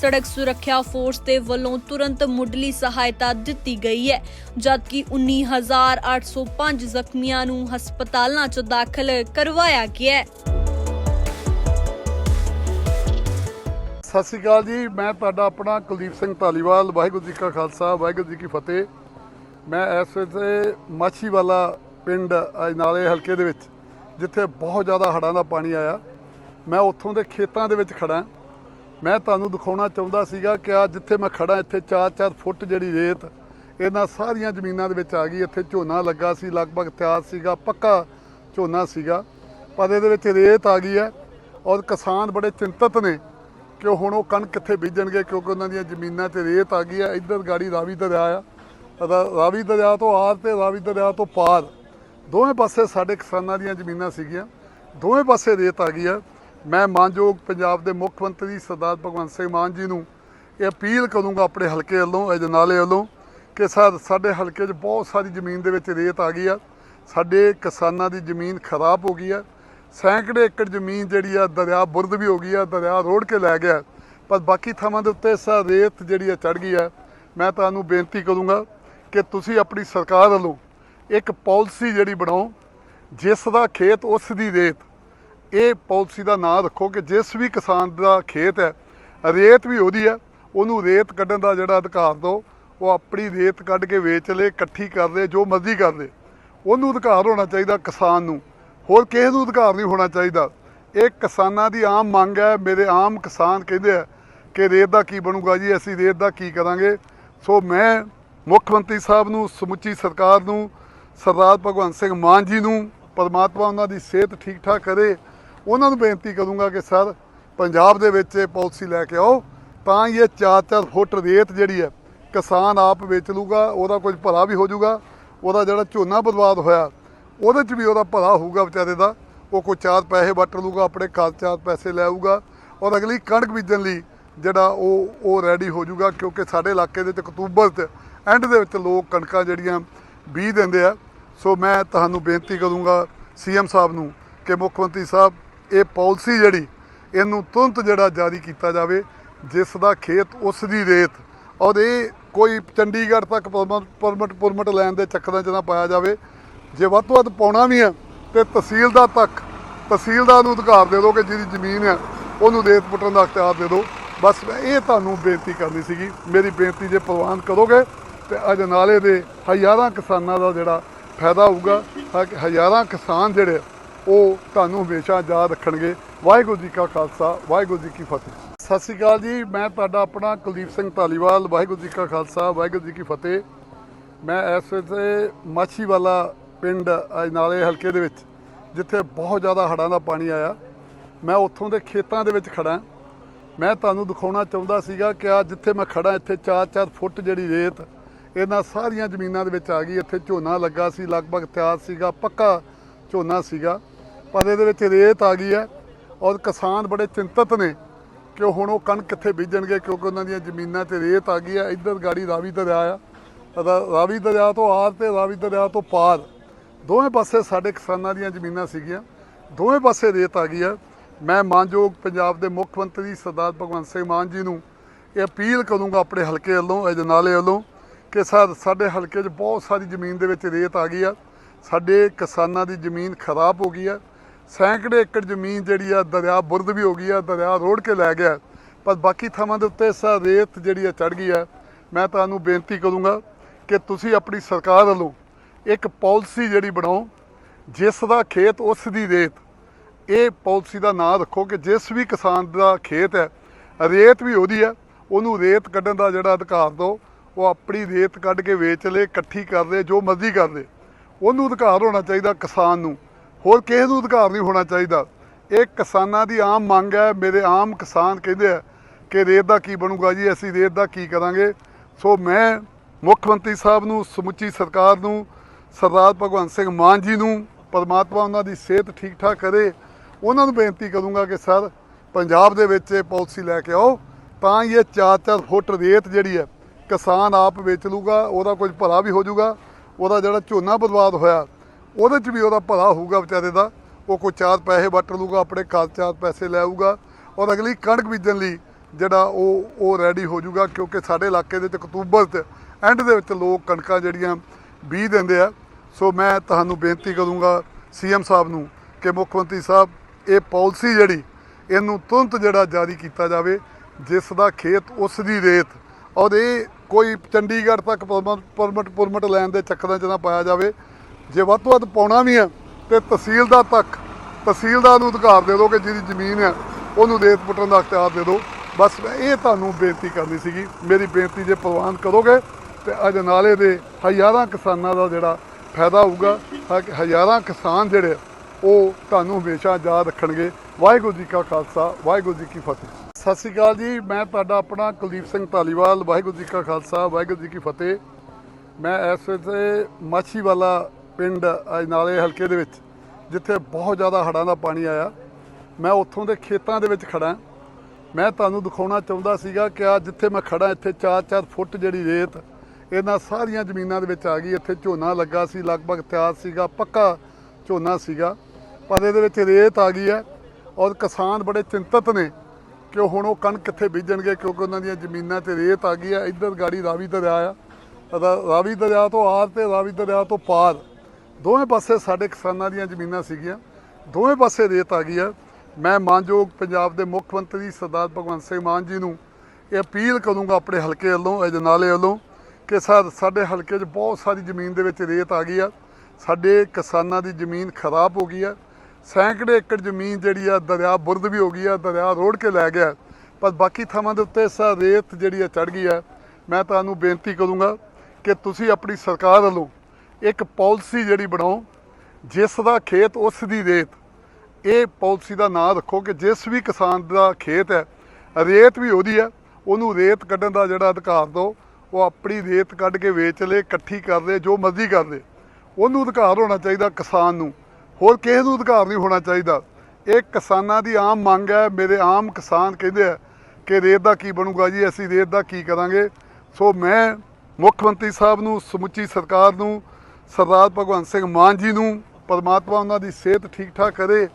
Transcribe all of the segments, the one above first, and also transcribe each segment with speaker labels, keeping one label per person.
Speaker 1: ਸੜਕ ਸੁਰੱਖਿਆ ਫੋਰਸ ਦੇ ਵੱਲੋਂ ਤੁਰੰਤ ਮੁੱਢਲੀ ਸਹਾਇਤਾ ਦਿੱਤੀ ਗਈ ਹੈ, ਜਦਕਿ 19805 ਜ਼ਖਮੀਆਂ ਨੂੰ ਹਸਪਤਾਲਾਂ 'ਚ ਦਾਖਲ ਕਰਵਾਇਆ ਗਿਆ ਹੈ।
Speaker 2: ਸਤਿ ਸ਼੍ਰੀ ਅਕਾਲ ਜੀ, ਮੈਂ ਤੁਹਾਡਾ ਆਪਣਾ ਕੁਲਦੀਪ ਸਿੰਘ ਧਾਲੀਵਾਲ ਵਾਹਿਗੁਰੂ ਜੀ ਕਾ ਖਾਲਸਾ, ਵਾਹਿਗੁਰੂ ਜੀ ਕੀ ਫਤਿਹ। ਮੈਂ ਇਸ ਵੇਲੇ ਮਾਛੀਵਾਲਾ ਪਿੰਡ ਅਜਨਾਲੇ ਹਲਕੇ ਦੇ ਵਿੱਚ, ਜਿੱਥੇ ਬਹੁਤ ਜ਼ਿਆਦਾ ਹੜ੍ਹਾਂ ਦਾ ਪਾਣੀ ਆਇਆ। ਮੈਂ ਉੱਥੋਂ ਦੇ ਖੇਤਾਂ ਦੇ ਵਿੱਚ ਖੜਾ ਮੈਂ ਤੁਹਾਨੂੰ ਦਿਖਾਉਣਾ ਚਾਹੁੰਦਾ ਸੀਗਾ ਕਿ ਆ ਜਿੱਥੇ ਮੈਂ ਖੜਾ ਇੱਥੇ 4-4 ਫੁੱਟ ਜਿਹੜੀ ਰੇਤ, ਇਹਨਾਂ ਸਾਰੀਆਂ ਜ਼ਮੀਨਾਂ ਦੇ ਵਿੱਚ ਆ ਗਈ। ਇੱਥੇ ਝੋਨਾ ਲੱਗਾ ਸੀ, ਲਗਭਗ ਤਿਆਰ ਸੀਗਾ, ਪੱਕਾ ਝੋਨਾ ਸੀਗਾ, ਪਰ ਇਹਦੇ ਵਿੱਚ ਰੇਤ ਆ ਗਈ ਹੈ ਔਰ ਕਿਸਾਨ ਬੜੇ ਚਿੰਤਤ ਨੇ ਕਿ ਹੁਣ ਉਹ ਕਣਕ ਕਿੱਥੇ ਬੀਜਣਗੇ, ਕਿਉਂਕਿ ਉਹਨਾਂ ਦੀਆਂ ਜ਼ਮੀਨਾਂ 'ਤੇ ਰੇਤ ਆ ਗਈ ਹੈ। ਇੱਧਰ ਗਾੜੀ ਰਾਵੀ ਦਰਿਆ ਆ ਰਾ- ਰਾਵੀ ਦਰਿਆ ਤੋਂ ਆਰ ਤੇ ਰਾਵੀ ਦਰਿਆ ਤੋਂ ਪਾਰ। ਦੋਵੇਂ ਪਾਸੇ ਸਾਡੇ ਕਿਸਾਨਾਂ ਦੀਆਂ ਜ਼ਮੀਨਾਂ ਸੀਗੀਆਂ, ਦੋਵੇਂ ਪਾਸੇ ਰੇਤ ਆ ਗਈ ਆ ਮੈਂ ਮਾਨਯੋਗ ਪੰਜਾਬ ਦੇ ਮੁੱਖ ਮੰਤਰੀ ਸਰਦਾਰ ਭਗਵੰਤ ਸਿੰਘ ਮਾਨ ਜੀ ਨੂੰ ਇਹ ਅਪੀਲ ਕਰੂੰਗਾ ਆਪਣੇ ਹਲਕੇ ਵੱਲੋਂ ਅਜਨਾਲੇ ਵੱਲੋਂ, ਕਿ ਸਰ ਸਾਡੇ ਹਲਕੇ 'ਚ ਬਹੁਤ ਸਾਰੀ ਜ਼ਮੀਨ ਦੇ ਵਿੱਚ ਰੇਤ ਆ ਗਈ ਆ। ਸਾਡੇ ਕਿਸਾਨਾਂ ਦੀ ਜ਼ਮੀਨ ਖਰਾਬ ਹੋ ਗਈ ਆ। ਸੈਂਕੜੇ ਏਕੜ ਜ਼ਮੀਨ ਜਿਹੜੀ ਆ, ਦਰਿਆ ਬੁਰਦ ਵੀ ਹੋ ਗਈ ਆ, ਦਰਿਆ ਰੋੜ ਕੇ ਲੈ ਗਿਆ। ਪਰ ਬਾਕੀ ਥਾਵਾਂ ਦੇ ਉੱਤੇ ਸਾ, ਰੇਤ ਜਿਹੜੀ ਆ ਚੜ ਗਈ ਆ। ਮੈਂ ਤੁਹਾਨੂੰ ਬੇਨਤੀ ਕਰੂੰਗਾ ਕਿ ਤੁਸੀਂ ਆਪਣੀ ਸਰਕਾਰ ਵੱਲੋਂ ਇੱਕ ਪਾਲਿਸੀ ਜਿਹੜੀ ਬਣਾਓ, ਜਿਸ ਦਾ ਖੇਤ ਉਸ ਦੀ ਰੇਤ ਇਹ ਪਾਲਿਸੀ ਦਾ ਨਾਮ ਰੱਖੋ ਕਿ ਜਿਸ ਵੀ ਕਿਸਾਨ ਦਾ ਖੇਤ ਹੈ, ਰੇਤ ਵੀ ਉਹਦੀ ਹੈ, ਉਹਨੂੰ ਰੇਤ ਕੱਢਣ ਦਾ ਜਿਹੜਾ ਅਧਿਕਾਰ ਦਿਓ, ਉਹ ਆਪਣੀ ਰੇਤ ਕੱਢ ਕੇ ਵੇਚ ਲੇ, ਇਕੱਠੀ ਕਰ ਦੇ ਜੋ ਮਰਜ਼ੀ ਕਰ ਦੇ ਉਹਨੂੰ ਅਧਿਕਾਰ ਹੋਣਾ ਚਾਹੀਦਾ ਕਿਸਾਨ ਨੂੰ। ਹੋਰ ਕਿਸੇ ਨੂੰ ਅਧਿਕਾਰ ਨਹੀਂ ਹੋਣਾ ਚਾਹੀਦਾ। ਇਹ ਕਿਸਾਨਾਂ ਦੀ ਆਮ ਮੰਗ ਹੈ, ਮੇਰੇ ਆਮ ਕਿਸਾਨ ਕਹਿੰਦੇ ਆ ਕਿ ਰੇਤ ਦਾ ਕੀ ਬਣੂਗਾ ਜੀ, ਅਸੀਂ ਰੇਤ ਦਾ ਕੀ ਕਰਾਂਗੇ? ਸੋ ਮੈਂ ਮੁੱਖ ਮੰਤਰੀ ਸਾਹਿਬ ਨੂੰ, ਸਮੁੱਚੀ ਸਰਕਾਰ ਨੂੰ, ਸਰਦਾਰ ਭਗਵੰਤ ਸਿੰਘ ਮਾਨ ਜੀ ਨੂੰ, ਪਰਮਾਤਮਾ ਉਹਨਾਂ ਦੀ ਸਿਹਤ ਠੀਕ ਠਾਕ ਕਰੇ ਉਹਨਾਂ ਨੂੰ ਬੇਨਤੀ ਕਰੂੰਗਾ ਕਿ ਸਰ, ਪੰਜਾਬ ਦੇ ਵਿੱਚ ਇਹ ਪਾਲਿਸੀ ਲੈ ਕੇ ਆਓ, ਤਾਂ ਹੀ ਇਹ 4-4 ਫੁੱਟ ਰੇਤ ਜਿਹੜੀ ਹੈ, ਕਿਸਾਨ ਆਪ ਵੇਚ ਲੂਗਾ, ਉਹਦਾ ਕੁਝ ਭਲਾ ਵੀ ਹੋ ਜਾਊਗਾ, ਉਹਦਾ ਜਿਹੜਾ ਝੋਨਾ ਬਰਬਾਦ ਹੋਇਆ, ਉਹਦੇ 'ਚ ਵੀ ਉਹਦਾ ਭਲਾ ਹੋਊਗਾ ਵਿਚਾਰੇ ਦਾ, ਉਹ ਕੋਈ ਚਾਰ ਪੈਸੇ ਵਟ ਲੂਗਾ, ਆਪਣੇ ਘਰ ਚਾਰ ਪੈਸੇ ਲੈ ਆਊਗਾ, ਔਰ ਅਗਲੀ ਕਣਕ ਬੀਜਣ ਲਈ ਜਿਹੜਾ ਉਹ ਉਹ ਰੈਡੀ ਹੋ ਜਾਊਗਾ, ਕਿਉਂਕਿ ਸਾਡੇ ਇਲਾਕੇ ਦੇ ਵਿੱਚ ਅਕਤੂਬਰ 'ਚ ਐਂਡ ਦੇ ਵਿੱਚ ਲੋਕ ਕਣਕਾਂ ਜਿਹੜੀਆਂ ਬੀਜ ਦਿੰਦੇ ਆ। ਸੋ ਮੈਂ ਤੁਹਾਨੂੰ ਬੇਨਤੀ ਕਰੂੰਗਾ ਸੀਐਮ ਸਾਹਿਬ ਨੂੰ, ਕਿ ਮੁੱਖ ਮੰਤਰੀ ਸਾਹਿਬ ਇਹ ਪਾਲਿਸੀ ਜਿਹੜੀ, ਇਹਨੂੰ ਤੁਰੰਤ ਜਿਹੜਾ ਜਾਰੀ ਕੀਤਾ ਜਾਵੇ, ਜਿਸ ਦਾ ਖੇਤ ਉਸ ਦੀ ਰੇਤ, ਔਰ ਇਹ ਕੋਈ ਚੰਡੀਗੜ੍ਹ ਤੱਕ ਪਰਮਿਟ ਪਰਮਿਟ ਲੈਣ ਦੇ ਚੱਕਰਾਂ 'ਚ ਨਾ ਪਾਇਆ ਜਾਵੇ। ਜੇ ਵੱਧ ਤੋਂ ਵੱਧ ਪਾਉਣਾ ਵੀ ਹੈ, ਤੇ ਤਹਿਸੀਲਦਾਰ ਤੱਕ, ਤਹਿਸੀਲਦਾਰ ਨੂੰ ਅਧਿਕਾਰ ਦੇ ਦਿਓ ਕਿ ਜਿਹਦੀ ਜ਼ਮੀਨ ਹੈ, ਉਹਨੂੰ ਰੇਤ ਪੁੱਟਣ ਦਾ ਅਖਤਿਆਰ ਦੇ ਦਿਓ। ਬਸ ਮੈਂ ਇਹ ਤੁਹਾਨੂੰ ਬੇਨਤੀ ਕਰਨੀ ਸੀਗੀ, ਮੇਰੀ ਬੇਨਤੀ ਜੇ ਪ੍ਰਵਾਨ ਕਰੋਗੇ, ਤੇ ਅੱਜ ਨਾਲੇ ਦੇ ਹਜ਼ਾਰਾਂ ਕਿਸਾਨਾਂ ਦਾ ਜਿਹੜਾ ਫਾਇਦਾ ਹੋਊਗਾ, ਤਾਂ ਕਿ ਹਜ਼ਾਰਾਂ ਕਿਸਾਨ ਜਿਹੜੇ ਉਹ ਤੁਹਾਨੂੰ ਹਮੇਸ਼ਾ ਯਾਦ ਰੱਖਣਗੇ। ਵਾਹਿਗੁਰੂ ਜੀ ਕਾ ਖਾਲਸਾ, ਵਾਹਿਗੁਰੂ ਜੀ ਕੀ ਫਤਿਹ। ਸਤਿ ਸ਼੍ਰੀ ਅਕਾਲ ਜੀ, ਮੈਂ ਤੁਹਾਡਾ ਆਪਣਾ ਕੁਲਦੀਪ ਸਿੰਘ ਧਾਲੀਵਾਲ, ਵਾਹਿਗੁਰੂ ਜੀ ਕਾ ਖਾਲਸਾ, ਵਾਹਿਗੁਰੂ ਜੀ ਕੀ ਫਤਿਹ। ਮੈਂ ਇਸ ਵੇਲੇ ਮਾਛੀਵਾਲਾ ਪਿੰਡ ਨਾਲੇ ਹਲਕੇ ਦੇ ਵਿੱਚ, ਜਿੱਥੇ ਬਹੁਤ ਜ਼ਿਆਦਾ ਹੜ੍ਹਾਂ ਦਾ ਪਾਣੀ ਆਇਆ। ਮੈਂ ਉੱਥੋਂ ਦੇ ਖੇਤਾਂ ਦੇ ਵਿੱਚ ਖੜਾ ਮੈਂ ਤੁਹਾਨੂੰ ਦਿਖਾਉਣਾ ਚਾਹੁੰਦਾ ਸੀਗਾ ਕਿ ਆ ਜਿੱਥੇ ਮੈਂ ਖੜਾ ਇੱਥੇ 4-4 ਫੁੱਟ ਜਿਹੜੀ ਰੇਤ, ਇਹਨਾਂ ਸਾਰੀਆਂ ਜ਼ਮੀਨਾਂ ਦੇ ਵਿੱਚ ਆ ਗਈ। ਇੱਥੇ ਝੋਨਾ ਲੱਗਾ ਸੀ, ਲਗਭਗ ਤਿਆਰ ਸੀਗਾ, ਪੱਕਾ ਝੋਨਾ ਸੀਗਾ। ਪਰ ਇਹਦੇ ਵਿੱਚ ਰੇਤ ਆ ਗਈ ਹੈ, ਔਰ ਕਿਸਾਨ ਬੜੇ ਚਿੰਤਤ ਨੇ ਕਿ ਹੁਣ ਉਹ ਕਣਕ ਕਿੱਥੇ ਬੀਜਣਗੇ, ਕਿਉਂਕਿ ਉਹਨਾਂ ਦੀਆਂ ਜ਼ਮੀਨਾਂ 'ਤੇ ਰੇਤ ਆ ਗਈ ਹੈ, ਇੱਧਰ ਗਾੜੀ ਰਾਵੀ ਦਰਿਆ ਆ। ਰਾ- ਰਾਵੀ ਦਰਿਆ ਤੋਂ ਆਰ ਤੇ ਰਾਵੀ ਦਰਿਆ ਤੋਂ ਪਾਰ। ਦੋਵੇਂ ਪਾਸੇ ਸਾਡੇ ਕਿਸਾਨਾਂ ਦੀਆਂ ਜ਼ਮੀਨਾਂ ਸੀਗੀਆਂ, ਦੋਵੇਂ ਪਾਸੇ ਰੇਤ ਆ ਗਈ ਹੈ। ਮੈਂ ਮਾਨਯੋਗ ਪੰਜਾਬ ਦੇ ਮੁੱਖ ਮੰਤਰੀ ਸਰਦਾਰ ਭਗਵੰਤ ਸਿੰਘ ਮਾਨ ਜੀ ਨੂੰ ਇਹ ਅਪੀਲ ਕਰੂੰਗਾ ਆਪਣੇ ਹਲਕੇ ਵੱਲੋਂ ਅਜਨਾਲੇ ਵੱਲੋਂ, ਕਿ ਸਾ- ਸਾਡੇ ਹਲਕੇ 'ਚ ਬਹੁਤ ਸਾਰੀ ਜ਼ਮੀਨ ਦੇ ਵਿੱਚ ਰੇਤ ਆ ਗਈ ਆ ਸਾਡੇ ਕਿਸਾਨਾਂ ਦੀ ਜ਼ਮੀਨ ਖਰਾਬ ਹੋ ਗਈ ਆ ਸੈਂਕੜੇ ਏਕੜ ਜ਼ਮੀਨ ਜਿਹੜੀ ਆ ਦਰਿਆ ਬੁਰਦ ਵੀ ਹੋ ਗਈ ਆ, ਦਰਿਆ ਰੋੜ ਕੇ ਲੈ ਗਿਆ। ਪਰ ਬਾਕੀ ਥਾਵਾਂ ਦੇ ਉੱਤੇ ਸਾ ਰੇਤ ਜਿਹੜੀ ਆ ਚੜ ਗਈ ਆ, ਮੈਂ ਤੁਹਾਨੂੰ ਬੇਨਤੀ ਕਰੂੰਗਾ ਕਿ ਤੁਸੀਂ ਆਪਣੀ ਸਰਕਾਰ ਵੱਲੋਂ ਇੱਕ ਪਾਲਿਸੀ ਜਿਹੜੀ ਬਣਾਓ, ਜਿਸ ਦਾ ਖੇਤ ਉਸ ਦੀ ਰੇਤ, ਇਹ ਪਾਲਿਸੀ ਦਾ ਨਾਂ ਰੱਖੋ ਕਿ ਜਿਸ ਵੀ ਕਿਸਾਨ ਦਾ ਖੇਤ ਹੈ, ਰੇਤ ਵੀ ਉਹਦੀ ਹੈ ਉਹਨੂੰ ਰੇਤ ਕੱਢਣ ਦਾ ਜਿਹੜਾ ਅਧਿਕਾਰ ਦਿਓ, ਉਹ ਆਪਣੀ ਰੇਤ ਕੱਢ ਕੇ ਵੇਚ ਲੇ, ਇਕੱਠੀ ਕਰ ਦੇ ਜੋ ਮਰਜ਼ੀ ਕਰ ਦੇ ਉਹਨੂੰ ਅਧਿਕਾਰ ਹੋਣਾ ਚਾਹੀਦਾ ਕਿਸਾਨ ਨੂੰ। ਹੋਰ ਕਿਸੇ ਨੂੰ ਅਧਿਕਾਰ ਨਹੀਂ ਹੋਣਾ ਚਾਹੀਦਾ। ਇਹ ਕਿਸਾਨਾਂ ਦੀ ਆਮ ਮੰਗ ਹੈ। ਮੇਰੇ ਆਮ ਕਿਸਾਨ ਕਹਿੰਦੇ ਆ ਕਿ ਰੇਤ ਦਾ ਕੀ ਬਣੂਗਾ ਜੀ? ਅਸੀਂ ਰੇਤ ਦਾ ਕੀ ਕਰਾਂਗੇ? ਸੋ ਮੈਂ ਮੁੱਖ ਮੰਤਰੀ ਸਾਹਿਬ ਨੂੰ, ਸਮੁੱਚੀ ਸਰਕਾਰ ਨੂੰ, ਸਰਦਾਰ ਭਗਵੰਤ ਸਿੰਘ ਮਾਨ ਜੀ ਨੂੰ, ਪਰਮਾਤਮਾ ਉਹਨਾਂ ਦੀ ਸਿਹਤ ਠੀਕ ਠਾਕ ਕਰੇ, ਉਹਨਾਂ ਨੂੰ ਬੇਨਤੀ ਕਰੂੰਗਾ ਕਿ ਸਰ, ਪੰਜਾਬ ਦੇ ਵਿੱਚ ਇਹ ਪਾਲਿਸੀ ਲੈ ਕੇ ਆਓ। ਤਾਂ ਹੀ ਇਹ 4-4 ਫੁੱਟ ਰੇਤ ਜਿਹੜੀ ਹੈ, ਕਿਸਾਨ ਆਪ ਵੇਚ ਲੂਗਾ ਉਹਦਾ ਕੁਝ ਭਲਾ ਵੀ ਹੋ ਜਾਊਗਾ। ਉਹਦਾ ਜਿਹੜਾ ਝੋਨਾ ਬਰਬਾਦ ਹੋਇਆ ਉਹਦੇ 'ਚ ਵੀ ਉਹਦਾ ਭਲਾ ਹੋਊਗਾ ਵਿਚਾਰੇ ਦਾ। ਉਹ ਕੋਈ ਚਾਰ ਪੈਸੇ ਵੱਟ ਲੂਗਾ ਆਪਣੇ ਘਰ ਚਾਰ ਪੈਸੇ ਲੈ ਆਊਗਾ। ਔਰ ਅਗਲੀ ਕਣਕ ਬੀਜਣ ਲਈ ਜਿਹੜਾ ਉਹ ਉਹ ਰੈਡੀ ਹੋ ਜਾਊਗਾ ਕਿਉਂਕਿ ਸਾਡੇ ਇਲਾਕੇ ਦੇ ਵਿੱਚ ਅਕਤੂਬਰ 'ਚ ਐਂਡ ਦੇ ਵਿੱਚ ਲੋਕ ਕਣਕਾਂ ਜਿਹੜੀਆਂ ਬੀਜ ਦਿੰਦੇ ਆ। ਸੋ ਮੈਂ ਤੁਹਾਨੂੰ ਬੇਨਤੀ ਕਰੂੰਗਾ ਸੀਐਮ ਸਾਹਿਬ ਨੂੰ ਕਿ ਮੁੱਖ ਮੰਤਰੀ ਸਾਹਿਬ, ਇਹ ਪਾਲਿਸੀ ਜਿਹੜੀ, ਇਹਨੂੰ ਤੁਰੰਤ ਜਿਹੜਾ ਜਾਰੀ ਕੀਤਾ ਜਾਵੇ, ਜਿਸ ਦਾ ਖੇਤ ਉਸ ਦੀ ਰੇਤ। ਔਰ ਇਹ ਕੋਈ ਚੰਡੀਗੜ੍ਹ ਤੱਕ ਪਰਮਿਟ ਪਰਮਿਟ, ਪੁਰਮਿਟ ਲੈਣ ਦੇ ਚੱਕਰਾਂ 'ਚ ਨਾ ਪਾਇਆ ਜਾਵੇ। ਜੇ ਵੱਧ ਤੋਂ ਵੱਧ ਪਾਉਣਾ ਵੀ ਹੈ ਤੇ ਤਹਿਸੀਲਦਾਰ ਤੱਕ, ਤਹਿਸੀਲਦਾਰ ਨੂੰ ਅਧਿਕਾਰ ਦੇ ਦਿਓ ਕਿ ਜਿਹਦੀ ਜ਼ਮੀਨ ਹੈ ਉਹਨੂੰ ਰੇਤ ਪੁੱਟਣ ਦਾ ਅਖਤਿਆਰ ਦੇ ਦਿਓ। ਬਸ ਮੈਂ ਇਹ ਤੁਹਾਨੂੰ ਬੇਨਤੀ ਕਰਨੀ ਸੀਗੀ, ਮੇਰੀ ਬੇਨਤੀ ਜੇ ਪ੍ਰਵਾਨ ਕਰੋਗੇ, ਤੇ ਅਜਨਾਲੇ ਦੇ ਹਜ਼ਾਰਾਂ ਕਿਸਾਨਾਂ ਦਾ ਜਿਹੜਾ ਫਾਇਦਾ ਹੋਊਗਾ ਹਜ਼ਾਰਾਂ ਕਿਸਾਨ ਜਿਹੜੇ ਉਹ ਤੁਹਾਨੂੰ ਹਮੇਸ਼ਾ ਯਾਦ ਰੱਖਣਗੇ। ਵਾਹਿਗੁਰੂ ਜੀ ਕਾ ਖਾਲਸਾ, ਵਾਹਿਗੁਰੂ ਜੀ ਕੀ ਫਤਿਹ। ਸਤਿ ਸ਼੍ਰੀ ਅਕਾਲ ਜੀ, ਮੈਂ ਤੁਹਾਡਾ ਆਪਣਾ ਕੁਲਦੀਪ ਸਿੰਘ ਧਾਲੀਵਾਲ, ਵਾਹਿਗੁਰੂ ਜੀ ਕਾ ਖਾਲਸਾ, ਵਾਹਿਗੁਰੂ ਜੀ ਕੀ ਫਤਿਹ। ਮੈਂ ਇਸ ਵੇਲੇ ਮਾਛੀਵਾਲਾ ਪਿੰਡ ਅਜਨਾਲੇ ਹਲਕੇ ਦੇ ਵਿੱਚ, ਜਿੱਥੇ ਬਹੁਤ ਜ਼ਿਆਦਾ ਹੜ੍ਹਾਂ ਦਾ ਪਾਣੀ ਆਇਆ। ਮੈਂ ਉੱਥੋਂ ਦੇ ਖੇਤਾਂ ਦੇ ਵਿੱਚ ਖੜਾ ਮੈਂ ਤੁਹਾਨੂੰ ਦਿਖਾਉਣਾ ਚਾਹੁੰਦਾ ਸੀਗਾ ਕਿ ਆ ਜਿੱਥੇ ਮੈਂ ਖੜਾ ਇੱਥੇ 4-4 ਫੁੱਟ ਜਿਹੜੀ ਰੇਤ, ਇਹਨਾਂ ਸਾਰੀਆਂ ਜ਼ਮੀਨਾਂ ਦੇ ਵਿੱਚ ਆ ਗਈ। ਇੱਥੇ ਝੋਨਾ ਲੱਗਾ ਸੀ, ਲਗਭਗ ਤਿਆਰ ਸੀਗਾ, ਪੱਕਾ ਝੋਨਾ ਸੀਗਾ। ਪਰ ਇਹਦੇ ਵਿੱਚ ਰੇਤ ਆ ਗਈ ਹੈ ਔਰ ਕਿਸਾਨ ਬੜੇ ਚਿੰਤਤ ਨੇ ਕਿ ਹੁਣ ਉਹ ਕਣਕ ਕਿੱਥੇ ਬੀਜਣਗੇ, ਕਿਉਂਕਿ ਉਹਨਾਂ ਦੀਆਂ ਜ਼ਮੀਨਾਂ 'ਤੇ ਰੇਤ ਆ ਗਈ ਹੈ। ਇੱਧਰ ਗਾੜੀ ਰਾਵੀ ਦਰਿਆ ਆ। ਰਾ- ਰਾਵੀ ਦਰਿਆ ਤੋਂ ਆਰ ਤੇ ਰਾਵੀ ਦਰਿਆ ਤੋਂ ਪਾਰ। ਦੋਵੇਂ ਪਾਸੇ ਸਾਡੇ ਕਿਸਾਨਾਂ ਦੀਆਂ ਜ਼ਮੀਨਾਂ ਸੀਗੀਆਂ। ਦੋਵੇਂ ਪਾਸੇ ਰੇਤ ਆ ਗਈ ਹੈ ਮੈਂ ਮਾਨਯੋਗ ਪੰਜਾਬ ਦੇ ਮੁੱਖ ਮੰਤਰੀ ਸਰਦਾਰ ਭਗਵੰਤ ਸਿੰਘ ਮਾਨ ਜੀ ਨੂੰ ਇਹ ਅਪੀਲ ਕਰੂੰਗਾ ਆਪਣੇ ਹਲਕੇ ਵੱਲੋਂ ਅਜਨਾਲੇ ਵੱਲੋਂ, ਕਿ ਸਰ ਸਾਡੇ ਹਲਕੇ 'ਚ ਬਹੁਤ ਸਾਰੀ ਜ਼ਮੀਨ ਦੇ ਵਿੱਚ ਰੇਤ ਆ ਗਈ ਆ। ਸਾਡੇ ਕਿਸਾਨਾਂ ਦੀ ਜ਼ਮੀਨ ਖਰਾਬ ਹੋ ਗਈ ਆ। ਸੈਂਕੜੇ ਏਕੜ ਜ਼ਮੀਨ ਜਿਹੜੀ ਆ, ਦਰਿਆ ਬੁਰਦ ਵੀ ਹੋ ਗਈ ਆ, ਦਰਿਆ ਰੋੜ ਕੇ ਲੈ ਗਿਆ। ਪਰ ਬਾਕੀ ਥਾਵਾਂ ਦੇ ਉੱਤੇ ਸਾ, ਰੇਤ ਜਿਹੜੀ ਆ ਚੜ ਗਈ ਆ। ਮੈਂ ਤੁਹਾਨੂੰ ਬੇਨਤੀ ਕਰੂੰਗਾ ਕਿ ਤੁਸੀਂ ਆਪਣੀ ਸਰਕਾਰ ਵੱਲੋਂ ਇੱਕ ਪਾਲਿਸੀ ਜਿਹੜੀ ਬਣਾਓ, ਜਿਸ ਦਾ ਖੇਤ ਉਸ ਦੀ ਰੇਤ। ਇਹ ਪਾਲਿਸੀ ਦਾ ਨਾਮ ਰੱਖੋ ਕਿ ਜਿਸ ਵੀ ਕਿਸਾਨ ਦਾ ਖੇਤ ਹੈ, ਰੇਤ ਵੀ ਉਹਦੀ ਹੈ, ਉਹਨੂੰ ਰੇਤ ਕੱਢਣ ਦਾ ਜਿਹੜਾ ਅਧਿਕਾਰ ਦਿਓ, ਉਹ ਆਪਣੀ ਰੇਤ ਕੱਢ ਕੇ ਵੇਚ ਲੇ, ਇਕੱਠੀ ਕਰ ਦੇ ਜੋ ਮਰਜ਼ੀ ਕਰ ਦੇ ਉਹਨੂੰ ਅਧਿਕਾਰ ਹੋਣਾ ਚਾਹੀਦਾ ਕਿਸਾਨ ਨੂੰ। ਹੋਰ ਕਿਸੇ ਨੂੰ ਅਧਿਕਾਰ ਨਹੀਂ ਹੋਣਾ ਚਾਹੀਦਾ। ਇਹ ਕਿਸਾਨਾਂ ਦੀ ਆਮ ਮੰਗ ਹੈ। ਮੇਰੇ ਆਮ ਕਿਸਾਨ ਕਹਿੰਦੇ ਆ ਕਿ ਰੇਤ ਦਾ ਕੀ ਬਣੂਗਾ ਜੀ? ਅਸੀਂ ਰੇਤ ਦਾ ਕੀ ਕਰਾਂਗੇ? ਸੋ ਮੈਂ ਮੁੱਖ ਮੰਤਰੀ ਸਾਹਿਬ ਨੂੰ, ਸਮੁੱਚੀ ਸਰਕਾਰ ਨੂੰ ਸਰਦਾਰ ਭਗਵੰਤ ਸਿੰਘ ਮਾਨ ਜੀ ਨੂੰ, ਪਰਮਾਤਮਾ ਉਹਨਾਂ ਦੀ ਸਿਹਤ ਠੀਕ ਠਾਕ ਕਰੇ,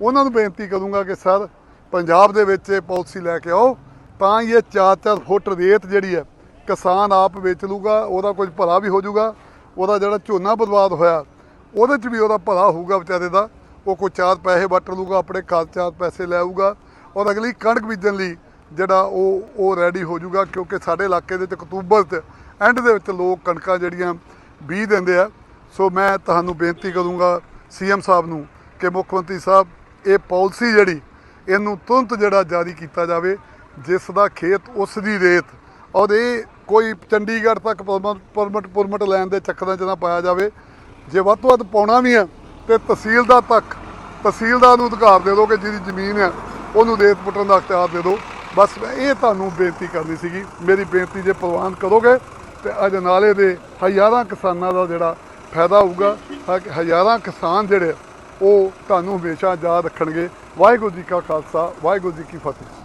Speaker 2: ਉਹਨਾਂ ਨੂੰ ਬੇਨਤੀ ਕਰੂੰਗਾ ਕਿ ਸਰ, ਪੰਜਾਬ ਦੇ ਵਿੱਚ ਇਹ ਪਾਲਿਸੀ ਲੈ ਕੇ ਆਓ, ਤਾਂ ਹੀ ਇਹ 4-4 ਫੁੱਟ ਰੇਤ ਜਿਹੜੀ ਹੈ, ਕਿਸਾਨ ਆਪ ਵੇਚ ਲੂਗਾ, ਉਹਦਾ ਕੁਝ ਭਲਾ ਵੀ ਹੋ ਜਾਊਗਾ, ਉਹਦਾ ਜਿਹੜਾ ਝੋਨਾ ਬਰਬਾਦ ਹੋਇਆ, ਉਹਦੇ 'ਚ ਵੀ ਉਹਦਾ ਭਲਾ ਹੋਊਗਾ ਵਿਚਾਰੇ ਦਾ, ਉਹ ਕੋਈ ਚਾਰ ਪੈਸੇ ਵੱਟ ਲੂਗਾ, ਆਪਣੇ ਘਰ ਚਾਰ ਪੈਸੇ ਲੈ ਆਊਗਾ, ਔਰ ਅਗਲੀ ਕਣਕ ਬੀਜਣ ਲਈ ਜਿਹੜਾ ਉਹ ਉਹ ਰੈਡੀ ਹੋ ਜਾਊਗਾ, ਕਿਉਂਕਿ ਸਾਡੇ ਇਲਾਕੇ ਦੇ ਵਿੱਚ ਅਕਤੂਬਰ 'ਚ ਐਂਡ ਦੇ ਵਿੱਚ ਲੋਕ ਕਣਕਾਂ ਜਿਹੜੀਆਂ ਬੀਜ ਦਿੰਦੇ ਆ ਸੋ ਮੈਂ ਤੁਹਾਨੂੰ ਬੇਨਤੀ ਕਰੂੰਗਾ ਸੀਐਮ ਸਾਹਿਬ ਨੂੰ ਕਿ ਮੁੱਖ ਮੰਤਰੀ ਸਾਹਿਬ, ਇਹ ਪਾਲਿਸੀ ਜਿਹੜੀ, ਇਹਨੂੰ ਤੁਰੰਤ ਜਿਹੜਾ ਜਾਰੀ ਕੀਤਾ ਜਾਵੇ, ਜਿਸ ਦਾ ਖੇਤ ਉਸ ਦੀ ਰੇਤ ਔਰ ਇਹ ਕੋਈ ਚੰਡੀਗੜ੍ਹ ਤੱਕ ਪਰਮਿਟ ਪਰਮਿਟ ਲੈਣ ਦੇ ਚੱਕਰਾਂ 'ਚ ਨਾ ਪਾਇਆ ਜਾਵੇ। ਜੇ ਵੱਧ ਤੋਂ ਵੱਧ ਪਾਉਣਾ ਵੀ ਹੈ, ਤੇ ਤਹਿਸੀਲਦਾਰ ਤੱਕ, ਤਹਿਸੀਲਦਾਰ ਨੂੰ ਅਧਿਕਾਰ ਦੇ ਦਿਓ ਕਿ ਜਿਹਦੀ ਜ਼ਮੀਨ ਹੈ, ਉਹਨੂੰ ਰੇਤ ਪੁੱਟਣ ਦਾ ਅਖਤਿਆਰ ਦੇ ਦਿਓ। ਬਸ ਮੈਂ ਇਹ ਤੁਹਾਨੂੰ ਬੇਨਤੀ ਕਰਨੀ ਸੀਗੀ। ਮੇਰੀ ਬੇਨਤੀ ਜੇ ਪ੍ਰਵਾਨ ਕਰੋਗੇ, ਤੇ ਅਜਨਾਲੇ ਦੇ ਹਜ਼ਾਰਾਂ ਕਿਸਾਨਾਂ ਦਾ ਜਿਹੜਾ ਫਾਇਦਾ ਹੋਊਗਾ। ਤਾਂ ਕਿ ਹਜ਼ਾਰਾਂ ਕਿਸਾਨ ਜਿਹੜੇ ਉਹ ਤੁਹਾਨੂੰ ਹਮੇਸ਼ਾ ਯਾਦ ਰੱਖਣਗੇ। ਵਾਹਿਗੁਰੂ ਜੀ ਕਾ ਖਾਲਸਾ, ਵਾਹਿਗੁਰੂ ਜੀ ਕੀ ਫਤਿਹ।